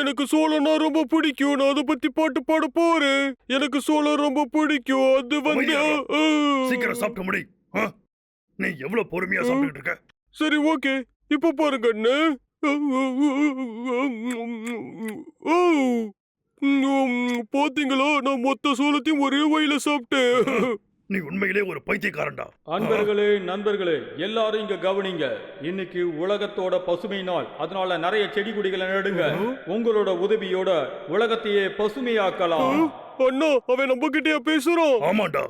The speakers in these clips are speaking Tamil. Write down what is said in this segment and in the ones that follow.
எனக்கு சோளம்னா ரொம்ப பிடிக்கும். நான் அதை பத்தி பாட்டு பாட போறேன். எனக்கு சோளம் ரொம்ப பிடிக்கும். அது வந்து. சீக்கிரம் சாப்பிட்ட முடி? நீ எவ்வளவு பொறுமையா சாப்பிட்டுட்டு இருக்க? சரி ஓகே. இப்ப பாருங்க அண்ணே. பாத்தீங்களா? நான் மொத்த சோளத்தையும் ஒரே வயல சாப்பிட்டேன். நீ உண்மையிலே ஒரு பைத்தியக்காரன்டா. அன்பர்களே நண்பர்களே எல்லாரும் இங்க கவனிங்க. இன்னைக்கு உலகத்தோட பசுமை நாள். அதனால நிறைய செடி கொடிகளை நடுங்க. உங்களோட உதவியோட உலகத்தையே பசுமையாக்கலாம். அண்ணா அவன் நம்ம பேசுறான் ஆமாண்டா.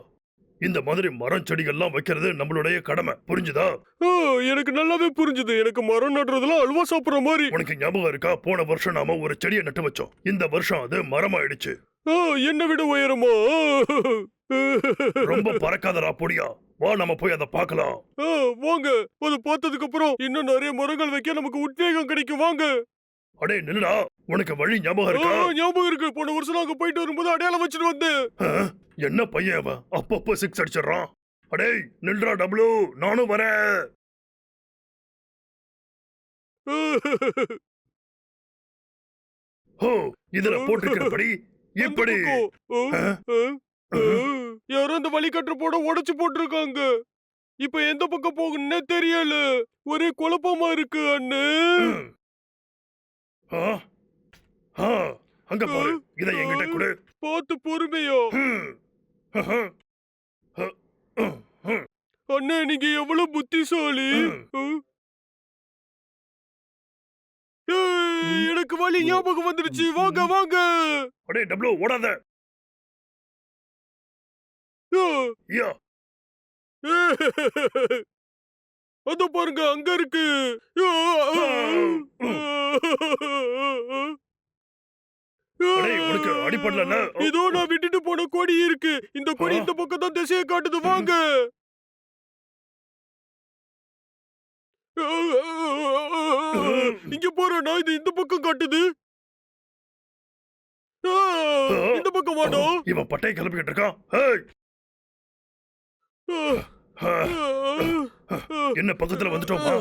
இந்த மாதிரி மரம் செடிகள்லாம் வைக்கிறது நம்மளுடைய கடமை. புரிஞ்சுதா? எனக்கு நல்லாவே புரிஞ்சுது. எனக்கு மரம் நடுறதுலாம் அல்வா சாப்பிடுற மாதிரி. உனக்கு ஞாபகம் இருக்கா? போன வருஷம் நாம ஒரு செடியை நட்டு வச்சோம். இந்த வருஷம் அது மரமாயிடுச்சு. ஆ, என்னை விட உயரமா? ரொம்ப பறக்காதடா பொடியா. வா நம்ம போய் அதை பார்க்கலாம். வாங்க. அது பார்த்ததுக்கு அப்புறம் இன்னும் நிறைய மரங்கள் வைக்க நமக்கு உத்வேகம் கிடைக்கும். வாங்க. அடே நில்லுடா. உனக்கு வழி ஞாபகம் இருக்கா? ஞாபகம் இருக்கு. போன வருஷம் நாங்க போயிட்டு வரும்போது அடையாளம் வச்சுட்டு வந்தேன். ஆ? என்ன பையன் அவன்? அப்பப்போ சிக்ஸ் அடிச்சிடுறான். அடே நில்றா டபுளு நானும் வரேன். ஓ இதுல போட்டிருக்கிறபடி இப்படி. அந்த பக்கம். ஆ, ஆ? ஆ, ஆ. யாரோ அந்த வழிகாட்டுற போட உடைச்சு போட்டிருக்காங்க. இப்ப எந்த பக்கம் போகணும்னே தெரியல. ஒரே குழப்பமா இருக்கு அண்ணே. அங்க பாரு. இத என்கிட்ட கொடு. பார்த்து பொறுமையா. அண்ணே நீங்க எவ்வளவு புத்திசாலி? எனக்கு வழி ஞாபகம் வந்துருச்சு. வாங்க வாங்க. அடே டபுளு ஓடாத. யா. அதோ பாருங்க அங்க இருக்கு. ஆ, ஆ, ஆ. அடே, உனக்கு அடிபடலல்ல? இதோ நான் விட்டுட்டு போன கொடி இருக்கு. இந்த கொடி. இந்த பக்கம் தான் திசையை காட்டுது. வாங்க. இங்க போறேன் இது இந்த பக்கம் காட்டுது. இந்த பக்கம் வாடா. இவன் பட்டையை கிளப்பிக்கிட்டு இருக்கான். என்ன பக்கத்துல வந்துட்டோமா?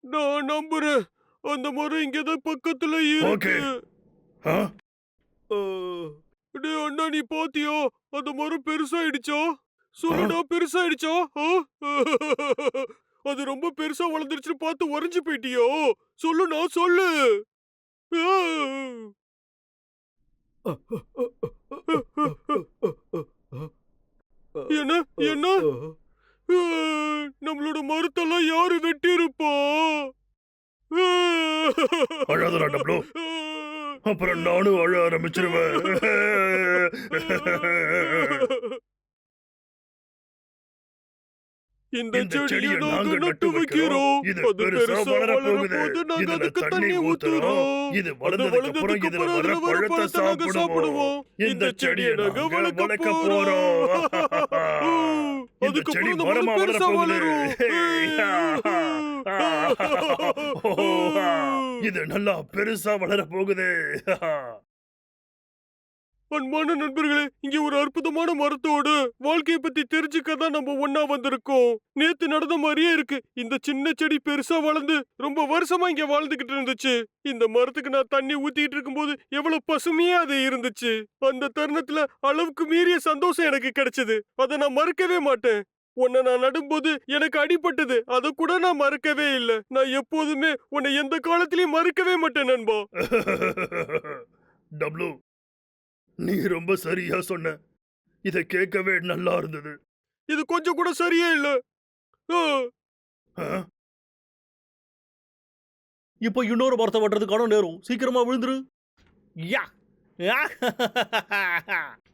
நான் நம்புறேன். அந்த மரம் இங்கதான் பக்கத்துல. இருக்கு? டேய் அண்ணா நீ பாத்தியா? அந்த மரம் பெருசாயிடுச்சா? சொல்லுடா பெருசாயிடுச்சா? அது ரொம்ப பெருசா வளர்ந்துருச்சுன்னு பார்த்து உறைஞ்சு போயிட்டியோ? சொல்லுண்ணா சொல்லு. ஆ. என்ன? என்ன? நம்மளோட மரத்தெல்லாம் யாரு வெட்டியிருப்பா? ஆ. அழாதடா டபுளு அப்புறம் நானும் அழ ஆரம்பிச்சிருவேன். இந்த செடியை நாங்க நட்டு வைக்கிறோம். இது அது பெருசா பெருசா வளர வளர போகுது. போது நாங்க அதுக்கு தண்ணி ஊத்துறோம். இது வளர்ந்ததுக்கு அப்புறம் இதுல வர பழத்தை நாங்க சாப்பிடுவோம். இந்த செடியை நாங்க வளர்க்க போறோம். அதுக்கப்புறம் இந்த மரமா பெருசா வளரும். இது நல்லா பெருசா வளர போகுது அன்பான நண்பர்களே இங்க ஒரு அற்புதமான மரத்தோடு வாழ்க்கைய பத்தி தெரிஞ்சுக்க தான் நம்ம ஒன்னா வந்திருக்கோம். நேத்து நடந்த மாதிரியே இருக்கு. இந்த சின்ன செடி பெருசா வளர்ந்து ரொம்ப வருஷமா இங்க வாழ்ந்துகிட்டு இருந்துச்சு. இந்த மரத்துக்கு நான் தண்ணி ஊத்திட்டு இருக்கும்போது எவ்வளவு பசுமையா அது இருந்துச்சு. அந்த தருணத்துல அளவுக்கு மீறிய சந்தோஷம் எனக்கு கிடைச்சது. அதை நான் மறக்கவே மாட்டேன். உன்னை நான் நடும்போது எனக்கு அடிபட்டது. அதை கூட நான் மறக்கவே இல்லை. நான் எப்போதுமே உன்னை எந்த காலத்திலயும் மறக்கவே மாட்டேன் நண்பா. டபுள்யூ. நீ ரொம்ப சரியா சொன்ன. இத கேட்கவே நல்லா இருந்தது. இது கொஞ்சம் கூட சரியே இல்ல. ஆ, ஆ? இப்போ இன்னொரு மரத்தை வெட்டுறதுக்கான நேரம். சீக்கிரமா விழுந்துரு. யா. யா.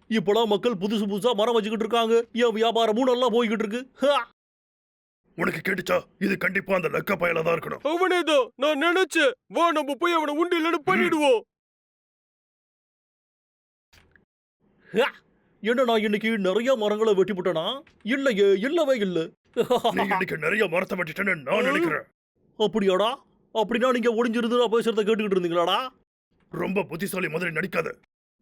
இப்போலாம் மக்கள் புதுசு புதுசா மரம் வச்சுக்கிட்டு இருக்காங்க. என் வியாபாரமும் நல்லா போய்கிட்டு இருக்கு. ஹா. உனக்கு கேட்டுச்சா? இது கண்டிப்பா அந்த லக்க பயல தான் இருக்கணும். அவனேதான் நான் நினைச்சேன். வா நம்ம போய் அவனை உண்டு இல்லைன்னு பண்ணிடுவோம். என்ன நான் இன்னைக்கு நிறைய மரங்களை வெட்டி போட்டேனா இல்லையே இல்லவே இல்ல. நீ இன்னைக்கு நிறைய மரத்தை வெட்டிட்டேன்னு நான் நினைக்கிறேன். அப்படியாடா? அப்படின்னா நீங்க ஒளிஞ்சிருந்து நான் பேசுறத கேட்டுக்கிட்டு இருந்தீங்களாடா? ரொம்ப புத்திசாலி மாதிரி நடிக்காத.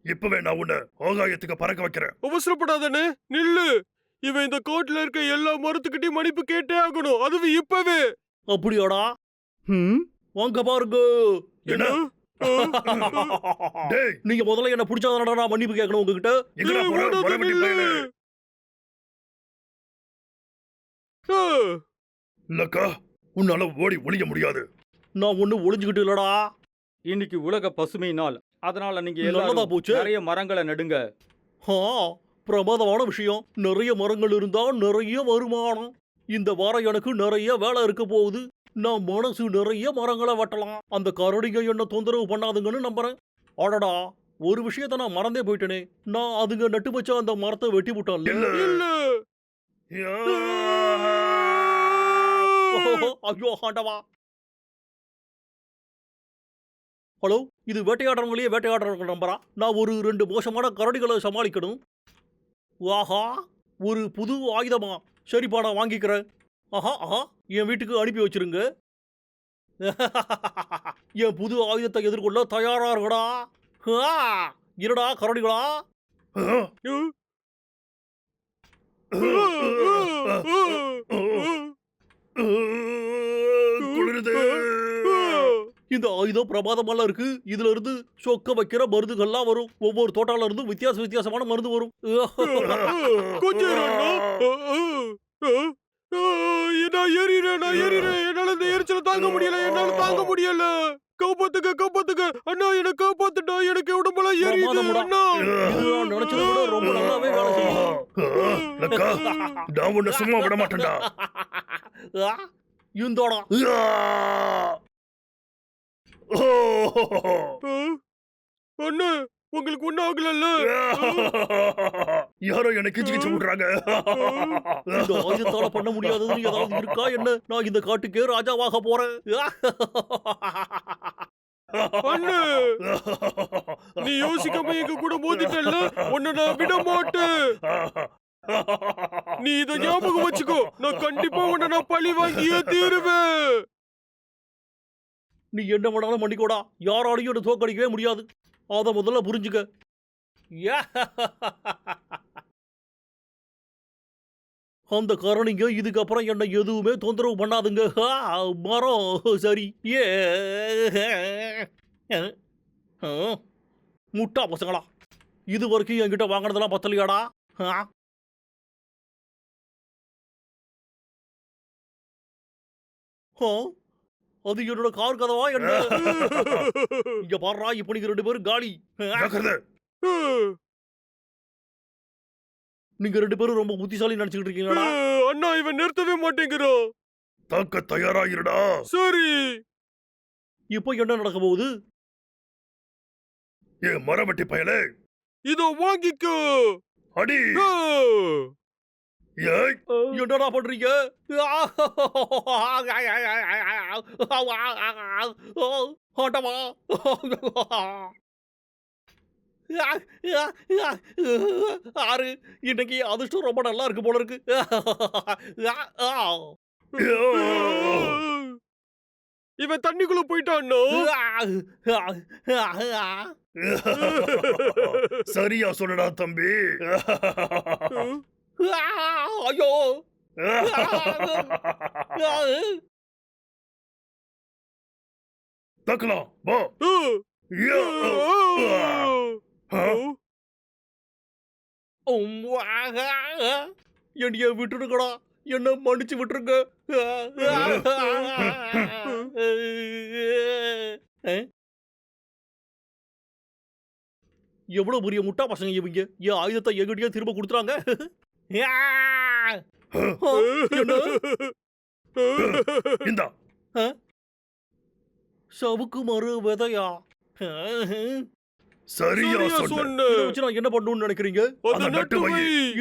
இப்பவே நான் உன்னை ஆகாயத்துக்கு பறக்க வைக்கிறேன். அவசரப்படாதனே நில்லு. இவன் இந்த கோட்ல இருக்க எல்லா மரத்துக்கிட்டையும் மன்னிப்பு கேட்டே ஆகணும். அதுவும் இப்பவே. அப்படியாடா? ம் வாங்க பாருங்க. என்ன? டேய். நீங்க முதல்ல என்ன பிடிச்சாதானடா நான் மன்னிப்பு கேட்கணும் உங்ககிட்ட? எங்கடா போற? ஆ, இல்லக்கா உன்னால ஓடி ஒளிய முடியாது. நான் ஒண்ணு ஒளிஞ்சுக்கிட்டு இல்லடா. இன்னைக்கு உலக பசுமை நாள். அதனால நீங்க எல்லாரும் போச்சு. நிறைய மரங்களை நடுங்க. ஆ பிரமாதமான விஷயம். நிறைய மரங்கள் இருந்தா நிறைய வருமானம். இந்த வாரம் எனக்கு நிறைய வேலை இருக்க போகுது. நான் மனசு நிறைய மரங்களை வெட்டலாம். அந்த கரடிங்க என்ன தொந்தரவு பண்ணாதுங்கன்னு நம்புறேன். அடடா ஒரு விஷயத்த நான் மறந்தே போயிட்டேனே. நான் அதுங்க நட்டு வச்ச அந்த மரத்தை வெட்டி யா. ஐயோ ஆண்டவா. ஹலோ இது வேட்டையாடுறவங்களையே வேட்டையாடுறவங்க நம்பரா நான் ஒரு ரெண்டு மோசமான கரடிகளை சமாளிக்கணும். ஆஹா ஒரு புது ஆயுதமா? சரிப்பா நான் வாங்கிக்கிறேன். ஆஹா ஆஹா என் வீட்டுக்கு அனுப்பி வச்சிருங்க. என் புது ஆயுதத்தை எதிர்கொள்ள தயாரா இருக்கடா இருடா கரடிகளா? இந்த ஆயுதம் பிரமாதமெல்லாம் இருக்கு. இதுல இருந்து சொக்க வைக்கிற மருந்துகள்லாம் வரும். ஒவ்வொரு தோட்டால இருந்து வித்தியாச வித்தியாசமான மருந்து வரும். நான் ஏறிறேன் நான் ஏறிறேன் என்னால இந்த எரிச்சல தாங்க முடியல என்னால தாங்க முடியல. காப்பாத்துக்க காப்பாத்துக்க அண்ணா என்ன காப்பாத்துட்டா எனக்கு உடம்பெல்லாம் எரியுது. அண்ணா. நினைச்சதை விட ரொம்ப நல்லாவே வேலை செய்யும் நான் உன்னை சும்மா விட மாட்டேன்டா. இந்தோடா. அண்ணா உங்களுக்கு ஒண்ணும் ஆகலல்ல யாரோ என்ன கிச்சு கிச்சு விடுறாங்க. இந்த ஆயுதத்தால பண்ண முடியாததுன்னு ஏதாவது இருக்கா என்ன? நான் இந்த காட்டுக்கே ராஜாவாக போறேன். அண்ணே! நீ யோசிக்காம எங்க கூட மோதிட்டல்ல? உன்னை நான் விட மாட்டேன். நீ இத ஞாபகம் வச்சுக்கோ. நான் கண்டிப்பா உன்னை நான் பழி வாங்கியே தீருவேன். நீ என்ன பண்ணாலும் மன்னிக்கோடா யாராலையும் என்ன தோக்கடிக்கவே முடியாது. அதை முதல்ல புரிஞ்சுக்க. யா. அந்த கரணிங்க இதுக்கப்புறம் என்னை எதுவுமே தொந்தரவு பண்ணாதுங்க. மரம் சரி. ஏ முட்டா பசங்களா. இது வரைக்கும் என்கிட்ட வாங்கினதெல்லாம் பத்தலையாடா. ஆ? அது என்னோட கார் கதவா என்ன? இங்க பாடுறா இப்ப நீங்க ரெண்டு பேரும் காலி. நீங்க ரெண்டு பேரும் ரொம்ப புத்திசாலி நினைச்சுக்கிட்டு இருக்கீங்களா அண்ணா இவன் நிறுத்தவே மாட்டேங்கிறான் தாக்க தயாரா இருடா சரி. இப்போ என்ன நடக்க போகுது? ஏ மரவெட்டி பயலே. இதோ வாங்கிக்கோ. அடி. ஏய் என்னடா பண்றீங்க? ஆட்டமா? ஆறு இன்னைக்கு அதிர்ஷ்டம் ரொம்ப நல்லா இருக்கு போல இருக்கு. இவன் தண்ணிக்குள்ள போயிட்டான் சரியா சொல்லடா தம்பி. ஐயோ தக்கலாம் வா யா. ஆ. என்னைய விட்டுடுங்கடா. என்ன மன்னிச்சு விட்டுருங்க எவ்வளவு பெரிய முட்டா பசங்க இவங்க? என் ஆயுதத்தை எங்கிட்டயே திரும்ப கொடுத்துறாங்க? இந்தா. சவுக்கு மறு விதையா? சரியா சொன்ன. என்ன பண்ணணும்னு நினைக்கிறீங்க?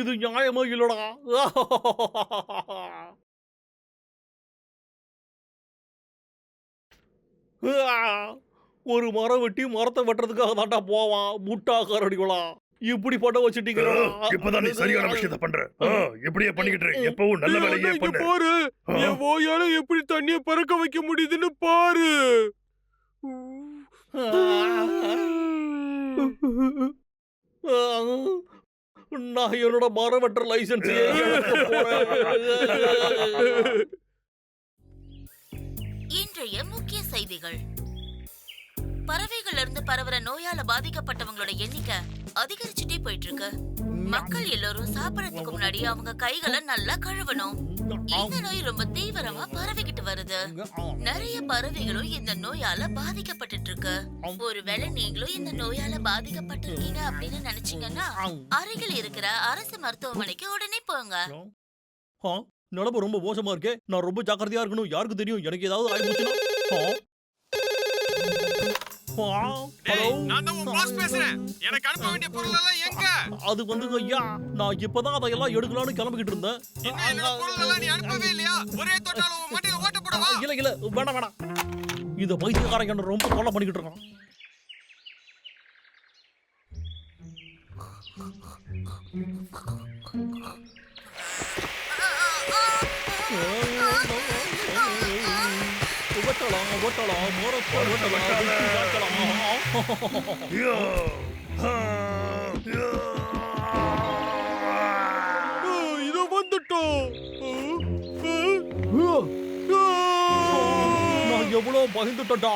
இது நியாயமா இல்லடா? ஒரு மரம் வெட்டி மரத்தை வெட்டுறதுக்காக தாண்டா போவான். முட்டா கரடிகளா இப்படி பண்ண வச்சுட்டீங்களா? இப்பதான் நீ சரியான விஷயத்த பண்ற. இப்படியே பண்ணிக்கிட்டு. எப்பவும் நல்ல வேலையே பண்ணு. பாரு. என் ஓயால எப்படி தண்ணிய பறக்க வைக்க முடியுதுன்னு பாரு. நான் என்னோட மரம் வெட்டுற லைசன்ஸ் இன்றைய முக்கிய செய்திகள். பறவைகள்ல இருந்து பரவுற நோயால பாதிக்கப்பட்டவங்களோட எண்ணிக்கை அதிகரிச்சுட்டே போயிட்டு இருக்கு மக்கள் எல்லாரும் சாப்பிடறதுக்கு முன்னாடி அவங்க கைகளை நல்லா கழுவணும். இந்த நோய் ரொம்ப தீவிரமா பரவிக்கிட்டு வருது. நிறைய பறவைகளும் இந்த நோயால பாதிக்கப்பட்டுட்டு இருக்கு ஒருவேளை நீங்களும் இந்த நோயால பாதிக்கப்பட்டிருக்கீங்க அப்படின்னு நினைச்சீங்கன்னா அருகில் இருக்கிற அரசு மருத்துவமனைக்கு உடனே போங்க. நிலமை ரொம்ப மோசமா இருக்கே. நான் ரொம்ப ஜாக்கிரதையா இருக்கணும். யாருக்கு தெரியும்? எனக்கு ஏதாவது ஆயிடுச்சுன்னா நான் தான் உன் பாஸ் பேசுறேன். எனக்கு அனுப்ப வேண்டிய பொருள் எல்லாம் எங்க? அது வந்து ஐயா. நான் இப்பதான் அதையெல்லாம் எடுக்கலாம்னு கிளம்பிக்கிட்டு இருந்தேன். இன்னும் என்னோட பொருள் எல்லாம் நீ அனுப்பவே இல்லையா? ஒரே தொட்டாலும் உன் மண்டையில ஓட்ட போடவா? இல்ல இல்ல. வேணாம் வேணாம். இந்த பைத்தியக்காரன் என்ன ரொம்ப தொல்லை பண்ணிக்கிட்டு இருக்கான். ஓட்டலாம் ஓட்டலாம் மோரத்தை ஓட்டலாம். இதோ வந்துட்டோம் நான் எவ்வளவு பயந்துட்டா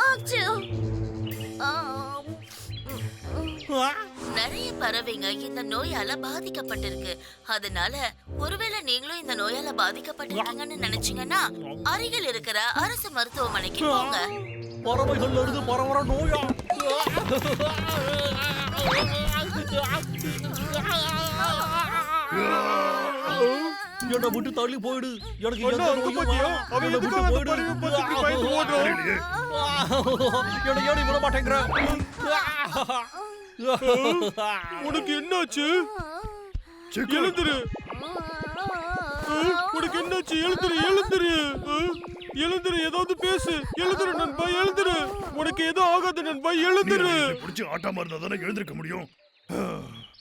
ஆச்சு. நிறைய பறவைங்க இந்த நோயால பாதிக்கப்பட்டிருக்கு அதனால ஒருவேளை நீங்களும் இந்த நோயால பாதிக்கப்பட்டிருக்கீங்கன்னு நினைச்சீங்கன்னா அருகில் இருக்கிற அரசு மருத்துவமனைக்கு போங்க பறவைகள்ல இருந்து பரவற நோயா என்னை விட்டு தள்ளி போயிடு. எனக்கு எந்த நோயும்? வேணாம். அவன் என்னை எதுக்காக விட்டு அந்த பறவையை பார்த்துட்டு பயந்து போயிடு ஓடுறான்? தெரியலையே. என்னை ஏடி விட மாட்டேங்கிற? உனக்கு என்னாச்சு. எழுந்துரு. அஹ், உனக்கு என்னாச்சு? எழுந்துரு எழுந்துரு. அஹ், எழுந்துரு ஏதாவது பேசு. எழுந்துரு நண்பா எழுந்துரு. உனக்கு எதுவும் ஆகாது நண்பா எழுந்துரு. பிடிச்சு ஆட்டாம இருந்தா தானே எழுந்திருக்க முடியும்?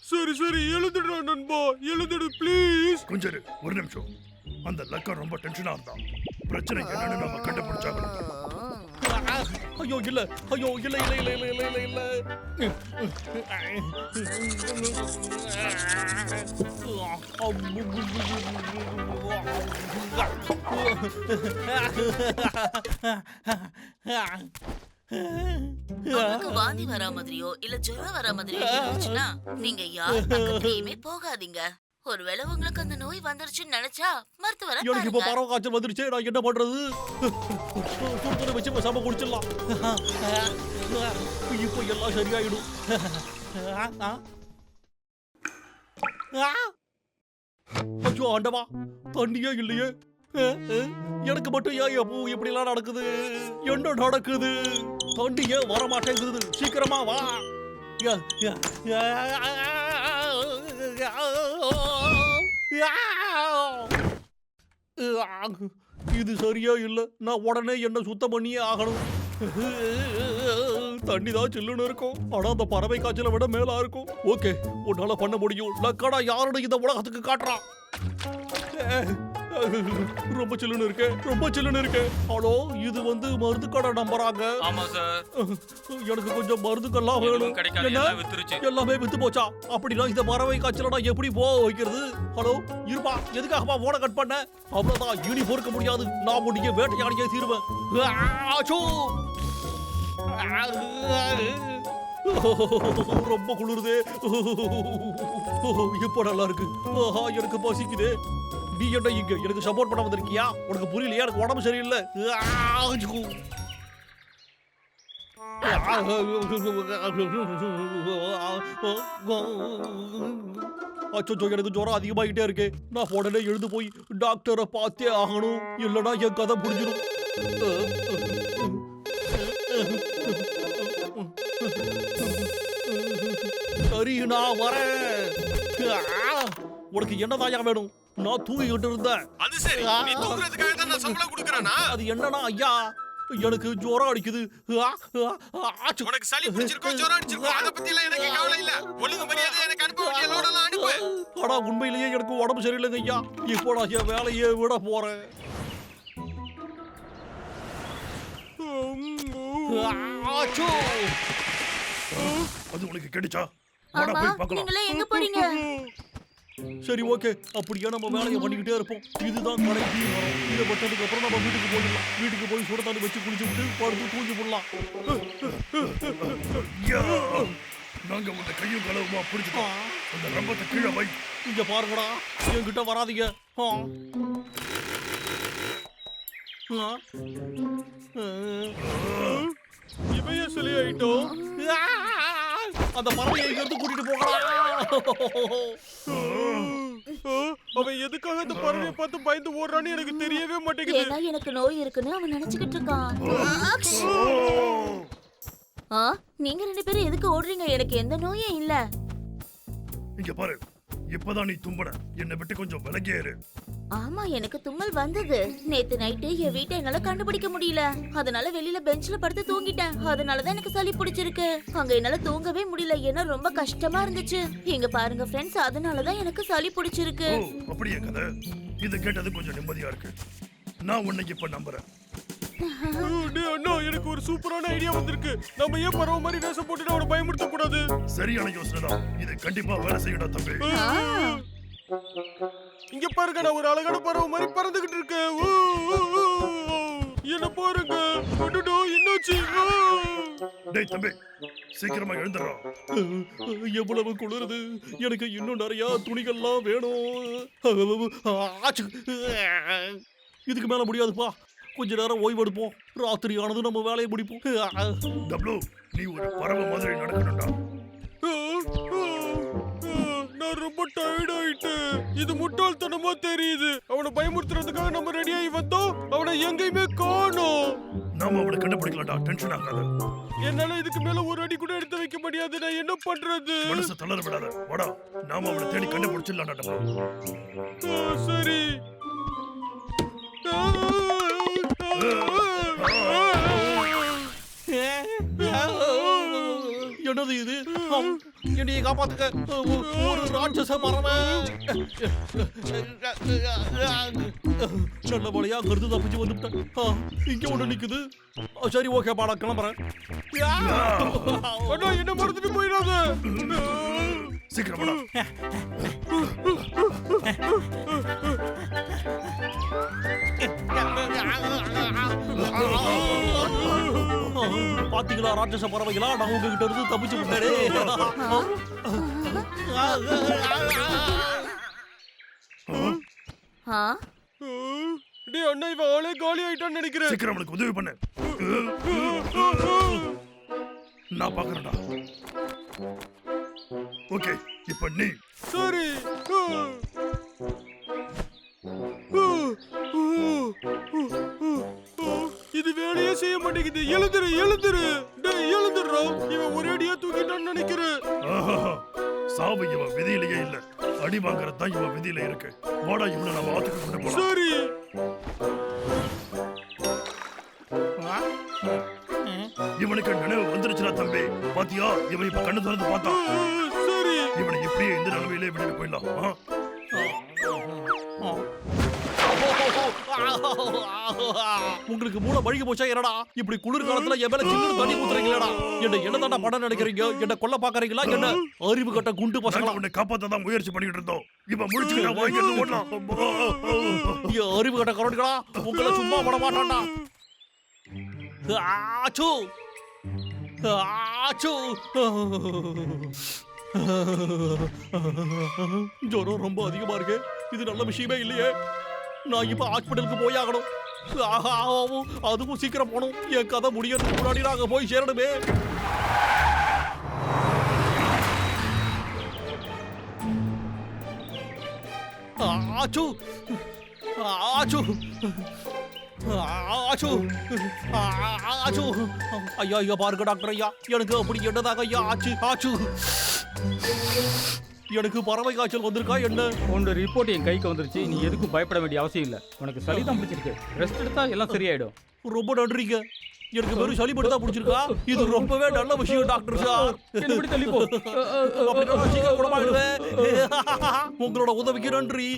சரி சரி எழுந்துடுடா நண்பா எழுந்துடு ப்ளீஸ் கொஞ்சம் இரு, ஒரு நிமிஷம். அந்த லக்கா ரொம்ப டென்ஷனா இருந்தான் பிரச்சனை என்னன்னு நம்ம கண்டுபிடிச்சாகணும். ஐயோ இல்ல ஐயோ இல்ல இல்ல இல்ல இல்ல இல்ல இல்ல இல்ல. உங்களுக்கு வாந்தி வர மாதிரியோ இல்ல ஜுரம் வர மாதிரியோ இருந்துச்சுன்னா நீங்க யார் பக்கத்துலயுமே போகாதீங்க. ஒருவேளை உங்களுக்கு அந்த நோய் வந்துருச்சுன்னு நினைச்சா மருத்துவரை எனக்கு இப்ப பறவை காய்ச்சல் வந்துருச்சு. நான் என்ன பண்றது? சுடுதண்ணி வச்சு பேசாம குடிச்சிடலாம். இப்போ எல்லாம் சரியாயிடும். ஐயோ ஆண்டவா தண்ணியே இல்லையே. எனக்கு மட்டும் ஏன் எப்போ இப்படி எல்லாம் நடக்குது? என்ன நடக்குது? தண்ணி ஏன் வர மாட்டேங்குது சீக்கிரமா வா. யா, யா, யா, இது சரியா இல்லை. நான் உடனே என்ன சுத்தம் பண்ணியே ஆகணும். தண்ணி தான் சில்லுன்னு இருக்கும். ஆனா அந்த பறவை காய்ச்சலை விட மேலா இருக்கும். ஓகே உன்னால பண்ண முடியும். லக்கடா யாரோட இந்த உலகத்துக்கு காட்டுறான் ரொம்ப சில்லுன்னு இருக்கு ரொம்ப சில்லுன்னு இருக்கு. ஹலோ இது வந்து மருந்து கடை நம்புறாங்க ஆமா சார். எனக்கு கொஞ்சம் மருந்துக்கெல்லாம் வேணும். என்ன? எல்லாம் வித்து போச்சா? அப்படின்னா இந்த பறவை காய்ச்சல நான் எப்படி போக வைக்கிறது? ஹலோ இருப்பா எதுக்காகப்பா போன கட் பண்ண? அவ்வளவுதான் இனி பொறுக்க முடியாது. நான் முடிய வேட்டையாடியே தீருவேன். ஆச்சோ! ரொம்ப குளிருதே. இப்போ நல்லா இருக்கு. ஆஹா, எனக்கு பசிக்குதே. நீ என்ன இங்க? எனக்கு சப்போர்ட் பண்ண வந்திருக்கியா உனக்கு புரியலையா? எனக்கு உடம்பு சரியில்லை. அச்சோ எனக்கு ஜுரம் அதிகமாகிட்டே இருக்கு. நான் உடனே எழுந்து போய் டாக்டரை பார்த்தே ஆகணும். இல்லைன்னா என் கதை புரிஞ்சிடும் சரி நான் வரேன். ஆ, உனக்கு என்னதாயா வேணும்? நான் தூங்கிக்கிட்டு இருந்தேன் அது சரி. நீ தூங்குறதுக்காக தான் நான் சம்பளம் கொடுக்கறேனா? அது என்னன்னா ஐயா? எனக்கு ஜோரம் அடிக்குது. ஆச்சு. உனக்கு சளி பிடிச்சிருக்கோ ஜுரம் அடிச்சிருக்கோ அத பத்தி எல்லாம் எனக்கு கவலை இல்ல. ஒழுங்கு மரியாதை எனக்கு அனுப்ப அனுப்பு. ஆனா உண்மையிலேயே எனக்கு உடம்பு சரியில்லைங்க ஐயா. இப்போ நான் என் வேலையை விட போறேன். அது உனக்கு கிடைச்சா. வாடா நீங்களே எங்க போறீங்க? சரி ஓகே. அப்படியே நம்ம வேலையை பண்ணிக்கிட்டே இருப்போம். இதுதான் கடைசி மரம் இதை வெட்டதுக்கு அப்புறம் நம்ம வீட்டுக்கு போயிடலாம். வீட்டுக்கு போய் சுட தண்ணி வச்சு குளிச்சு விட்டு படுத்து தூங்கி போடலாம்! நாங்க உன்னை கையும் களவுமா பிடிச்சிட்டோம் அந்த ரம்பத்தை கீழே வை. இங்க பாருங்கடா. என்கிட்ட வராதீங்க. இவைய சிலை ஆயிட்டோம். அந்த இங்க இருந்து கூட்டிட்டு போகலாம் அவன் எதுக்காக இந்த பறவையை பார்த்து பயந்து ஓடுறான்னு எனக்கு தெரியவே மாட்டேங்குது. ஏன்னா எனக்கு நோய் இருக்குன்னு அவன் நினைச்சுக்கிட்டு இருக்கான்? ஆ? நீங்க ரெண்டு பேரும் எதுக்கு ஓடுறீங்க? எனக்கு எந்த நோயும் இல்ல. இங்க பாரு. இப்பதான் நீ தும்பன. என்னை விட்டு கொஞ்சம் விலகியே இரு ஆமா எனக்கு தும்மல் வந்தது. நேத்து நைட்டு என் வீட்டை என்னால கண்டுபிடிக்க முடியல. அதனால வெளியில பெஞ்ச்ல படுத்து தூங்கிட்டேன். அதனாலதான் எனக்கு சளி பிடிச்சிருக்கு. அங்க என்னால தூங்கவே முடியல. ஏன்னா ரொம்ப கஷ்டமா இருந்துச்சு. இங்க பாருங்க ஃப்ரெண்ட்ஸ் அதனாலதான் எனக்கு சளி பிடிச்சிருக்கு. அப்படியே கதை. இது கேட்டது கொஞ்சம் நிம்மதியா இருக்கு. நான் உன்னை இப்ப நம்புறேன். சூப்பரான ஐடியா வந்திருக்கு. நம்ம ஏன் பறவை மாதிரி வேஷம் போட்டுட்டு அவனை பயமுறுத்த கூடாது சரியான யோசனை தான் இது கண்டிப்பா வேலை செய்யணும் தம்பி. இங்க பாருங்க நான் ஒரு அழகான பறவை மாதிரி பறந்துகிட்டு இருக்கேன். என்ன பாருங்க. அடடா, என்னாச்சு. டேய் தம்பி சீக்கிரமா எழுந்துடுறோம் எவ்வளவு குளிருது? எனக்கு இன்னும் நிறைய துணிகள்லாம் வேணும். இதுக்கு மேல முடியாதுப்பா. கொஞ்ச நேரம் ஓய்வு எடுப்போம் ராத்திரி ஆனது நம்ம வேலையை முடிப்போம். டப்ளு நீ ஒரு பறவை மாதிரி நடக்கணும்டா. நான் ரொம்ப டயர்ட் ஆயிட்டேன் இது முட்டாள்தனமா தெரியுது. அவனை பயமுறுத்துறதுக்காக நம்ம ரெடியாகி வந்தோம். அவனை எங்கேயுமே காணோம். நாம அவனை கண்டுபிடிக்கலாம்டா. டென்ஷன் ஆகாத. என்னால இதுக்கு மேல ஒரு அடி கூட எடுத்து வைக்க முடியாது. நான் என்ன பண்றது? மனசை தளர விடாத. வாடா நாம அவனை தேடி கண்டுபிடிச்சிடலாம்டா சரி. என்னது இது? என்னைய காப்பாத்துக்க ஒரு ராட்சச மரம நல்ல வழியா கருத்து தப்பிச்சு வந்துட்டேன். ஆ, இங்க ஒண்ணு நிக்குது. சரி ஓகே பாடா கிளம்புறேன். என்ன மறந்துட்டு போயிடாத சீக்கிரம் வாடா. பாத்தீங்களா ராட்சச பறவைகளா? நான் உங்ககிட்ட இருந்து தப்பிச்சு விட்டேனே. ஆ? டேய் அண்ணா இவன் ஆளே காலி ஆயிட்டான்னு நினைக்கிறேன். சீக்கிரம் அவனுக்கு உதவி பண்ணு. நான் பாக்குறேன்டா ஓகே இப்ப நீ. சரி. மாட்டேங்குது எழுதுரு எழுதுரு டேய் எழுதுறா இவன் ஒரே அடியா தூக்கிட்டான்னு நினைக்கிறேன். சாவு இவன் விதியிலேயே இல்ல. அடி வாங்குறது தான் இவன் விதியில இருக்கு. வாடா இவனை நம்ம ஆத்துக்கு கொண்டு போலாம். சரி. இவனுக்கு நினைவு வந்துருச்சுடா தம்பி. பாத்தியா? இவன் இப்ப கண்ணு திறந்து பார்த்தான் சரி. இவனை இப்படியே இந்த நிலைமையிலே விட்டுட்டு போயிடலாம்? உங்களுக்கு மூளை வழுகி போச்சா என்னடா? இப்படி குளிர் காலத்துல என் மேல சின்ன தண்ணி ஊத்துறீங்களா என்ன என்ன தாண்டா படம் நினைக்கிறீங்க? என்ன கொல்ல பாக்குறீங்களா என்ன அறிவு கட்ட குண்டு பசங்களா? உன்னை காப்பாத்த தான் முயற்சி பண்ணிட்டு இருந்தோம். இவன் முடிச்சுக்கிட்டா வாங்கிட்டு ஓடலாம் ஐயோ, அறிவு கட்ட கரடிகளா உங்களை சும்மா விட மாட்டான்டா. ஆச்சு. ஆச்சு. ஜுரம் ரொம்ப அதிகமா இருக்கு. இது நல்ல விஷயமே இல்லையே. நான் இப்ப ஹாஸ்பிட்டலுக்கு போய் ஆகணும். ஆஹா, அதுவும் சீக்கிரம் போகணும். என் கதை முடியறதுக்கு முன்னாடி நாங்க போய் சேரணுமே. ஆச்சு. ஆச்சு. ஆச்சு. ஆச்சு. ஐயா ஐயா பாருங்க டாக்டர் ஐயா. எனக்கு அப்படி என்னதாக ஐயா? ஆச்சு ஆச்சு. எனக்கு பறவை காய்ச்சல் வந்திருக்கா என்ன? உன்னோட ரிப்போர்ட் என் கைக்கு வந்துருச்சு. நீ எதுக்கும் பயப்பட வேண்டிய அவசியம் இல்லை. உனக்கு சளி தான் பிடிச்சிருக்கு. ரெஸ்ட் எடுத்தா எல்லாம் சரியாயிடும். ரொம்ப நன்றிங்க. எனக்கு வெறும் சளி மட்டும் தான் பிடிச்சிருக்கா. இது ரொம்பவே நல்ல விஷயம் டாக்டர் சார் இப்படி தள்ளி போ. உங்களோட உதவிக்கு நன்றி.